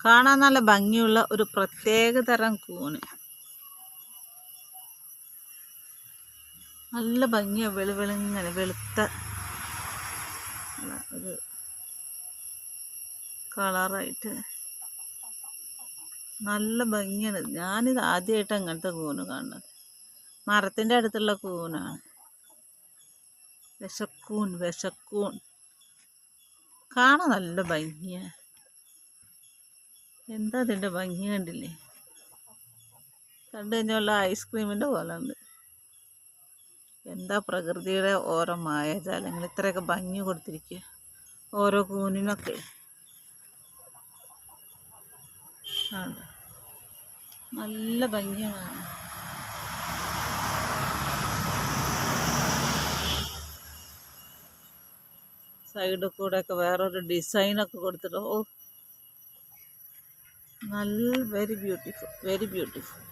കാണാൻ നല്ല ഭംഗിയുള്ള ഒരു പ്രത്യേക തരം കൂന് നല്ല ഭംഗിയാണ് വെളുവെളിങ്ങനെ വെളുത്ത ഒരു കളറായിട്ട് നല്ല ഭംഗിയാണ്. ഞാനിത് ആദ്യമായിട്ട് അങ്ങനത്തെ കൂന് കാണുന്നത് മരത്തിന്റെ അടുത്തുള്ള കൂനാണ് വിശക്കൂൺ വിശക്കൂൺ. കാണാൻ നല്ല ഭംഗിയാണ്. എന്താ അതിന്റെ ഭംഗി കണ്ടില്ലേ? കണ്ടു കഴിഞ്ഞാൽ ഐസ്ക്രീമിന്റെ പോലെ ഉണ്ട് എന്താ പ്രകൃതിയുടെ ഓരോ മായാജാലങ്ങൾ? ഇത്രയൊക്കെ ഭംഗി കൊടുത്തിരിക്കുക ഓരോ കൂനിനൊക്കെ. നല്ല ഭംഗിയാണ് സൈഡിൽ കൂടെയൊക്കെ വേറൊരു ഡിസൈനൊക്കെ കൊടുത്തിട്ട് ഓ നല്ല വെരി ബ്യൂട്ടിഫുൾ വെരി ബ്യൂട്ടിഫുൾ